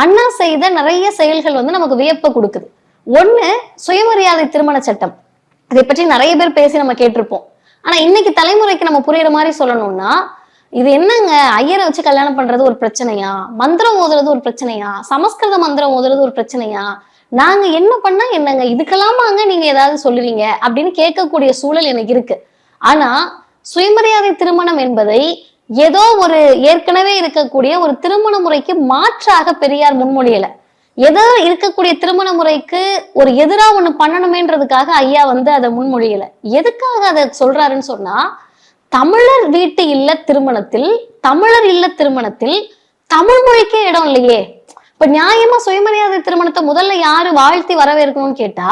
அண்ணா செய்த நிறைய செயல்கள் வந்து நமக்கு வியப்பை கொடுக்குது. ஒண்ணு சுயமரியாதை திருமண சட்டம். இதை பற்றி நிறைய பேர் பேசி நம்ம கேட்டிருப்போம். ஆனா இன்னைக்கு தலைமுறைக்கு நம்ம புரியுற மாதிரி சொல்லணும்னா இது என்னங்க? ஐயரை வச்சு கல்யாணம் பண்றது ஒரு பிரச்சனையா? மந்திரம் ஓதுறது ஒரு பிரச்சனையா? சமஸ்கிருத மந்திரம் ஓதுறது ஒரு பிரச்சனையா? நாங்க என்ன பண்ணா என்னங்க? இதுக்கெல்லாமாங்க நீங்க ஏதாவது சொல்லுவீங்க அப்படின்னு கேட்கக்கூடிய சூழல் எனக்கு இருக்கு. ஆனா சுயமரியாதை திருமணம் என்பதை ஏதோ ஒரு ஏற்கனவே இருக்கக்கூடிய ஒரு திருமண முறைக்கு மாற்றாக பெரியார் முன்மொழியல. ஏதோ இருக்கக்கூடிய திருமண முறைக்கு ஒரு எதிரா ஒண்ணு பண்ணணுமேன்றதுக்காக ஐயா வந்து அதை முன்மொழியல. எதுக்காக அதை சொல்றாருன்னு சொன்னா தமிழர் வீட்டு இல்ல திருமணத்தில் தமிழர் இல்ல திருமணத்தில் தமிழ் மொழிக்கே இடம் இல்லையே. இப்ப நியாயமா சுயமரியாதை திருமணத்தை முதல்ல யாரு வாழ்த்தி வரவேற்கணும்னு கேட்டா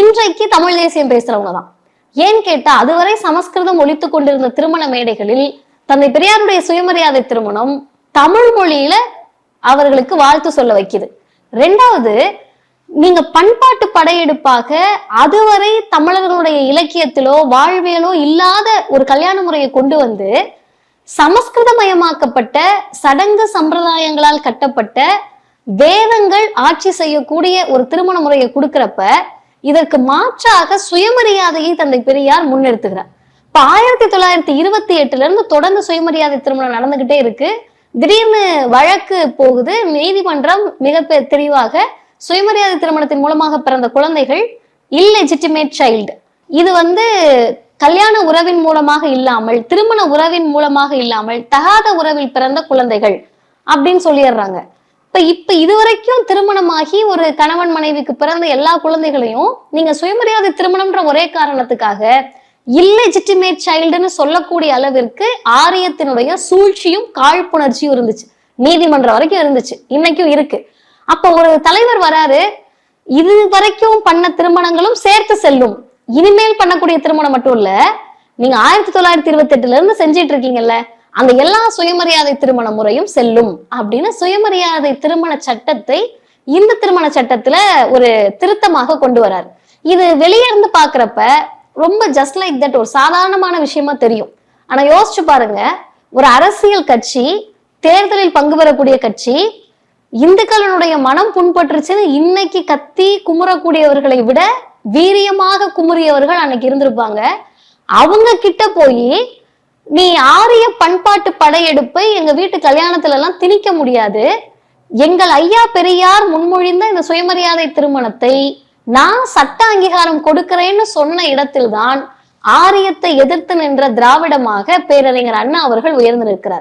இன்றைக்கு தமிழ் தேசியம் பேசுறவங்க தான். ஏன் கேட்டா அதுவரை சமஸ்கிருதம் ஒழித்து கொண்டிருந்த திருமண மேடைகளில் தந்தை பெரியாருடைய சுயமரியாதை திருமணம் தமிழ் மொழியில அவர்களுக்கு வாழ்த்து சொல்ல வைக்குது. ரெண்டாவது நீங்க பண்பாட்டு படையெடுப்பாக அதுவரை தமிழர்களுடைய இலக்கியத்திலோ வாழ்வியலோ இல்லாத ஒரு கல்யாண முறையை கொண்டு வந்து சமஸ்கிருதமயமாக்கப்பட்ட சடங்கு சம்பிரதாயங்களால் கட்டப்பட்ட வேதங்கள் ஆட்சி செய்யக்கூடிய ஒரு திருமண முறையை கொடுக்கிறப்ப இதற்கு மாற்றாக சுயமரியாதையை தந்தை பெரியார் முன்னெடுத்துகிறார் இப்ப ஆயிரத்தி தொள்ளாயிரத்தி இருபத்தி எட்டுல இருந்து தொடர்ந்து சுயமரியாதை திருமணம் நடந்துகிட்டே இருக்கு. திடீர்னு வழக்கு போகுது. நீதிமன்றம் மிக தெளிவாக சுயமரியாதை திருமணத்தின் மூலமாக பிறந்த குழந்தைகள் இல்லெஜிட்டிமேட் சைல்டு இது வந்து கல்யாண உறவின் மூலமாக இல்லாமல் திருமண உறவின் மூலமாக இல்லாமல் தகாத உறவில் பிறந்த குழந்தைகள் அப்படின்னு சொல்லிடுறாங்க. இப்ப இப்ப இதுவரைக்கும் திருமணமாகி ஒரு கணவன் மனைவிக்கு பிறந்த எல்லா குழந்தைகளையும் நீங்க சுயமரியாதை திருமணம்ன்ற ஒரே காரணத்துக்காக இல்லெஜிட்டிமேட் சைல்டுன்னு சொல்லக்கூடிய அளவிற்கு ஆரியத்தினுடைய சூழ்ச்சியும் காழ்ப்புணர்ச்சியும் இருந்துச்சு. நீதிமன்றம் வரைக்கும் இருந்துச்சு. இன்னைக்கும் இருக்கு. அப்ப ஒரு தலைவர் வராரு. இது வரைக்கும் பண்ண திருமணங்களும் சேர்த்து செல்லும். இனிமேல் பண்ணக்கூடிய திருமணம் மட்டும் இல்ல நீங்க ஆயிரத்தி தொள்ளாயிரத்தி இருபத்தி எட்டுல இருந்து செஞ்சிட்டு இருக்கீங்கல்ல அந்த எல்லா சுயமரியாதை திருமண முறையும் செல்லும் அப்படின்னு சுயமரியாதை திருமண சட்டத்தை இந்த திருமண சட்டத்துல ஒரு திருத்தமாக கொண்டு வராரு. இது வெளியே இருந்து பாக்குறப்ப ரொம்ப ஜஸ்ட் லைக் தட் ஒரு சாதாரணமான விஷயமா தெரியும். ஆனா யோசிச்சு பாருங்க ஒரு அரசியல் கட்சி தேர்தலில் பங்கு பெறக்கூடிய கட்சி இந்துக்களினுடைய மனம் புண்பட்டுருச்சுன்னு இன்னைக்கு கத்தி குமுறக்கூடியவர்களை விட வீரியமாக குமுறியவர்கள் அன்னைக்கு இருந்திருப்பாங்க. அவங்க கிட்ட போய் நீ ஆரிய பண்பாட்டு படையெடுப்பை எங்க வீட்டு கல்யாணத்துல எல்லாம் திணிக்க முடியாது. எங்கள் ஐயா பெரியார் முன்மொழிந்த இந்த சுயமரியாதை திருமணத்தை நான் சட்ட அங்கீகாரம் கொடுக்கிறேன்னு சொன்ன இடத்தில்தான் ஆரியத்தை எதிர்த்து நின்ற திராவிடமாக பேரறிஞர் அண்ணா அவர்கள் உயர்ந்திருக்கிறார்.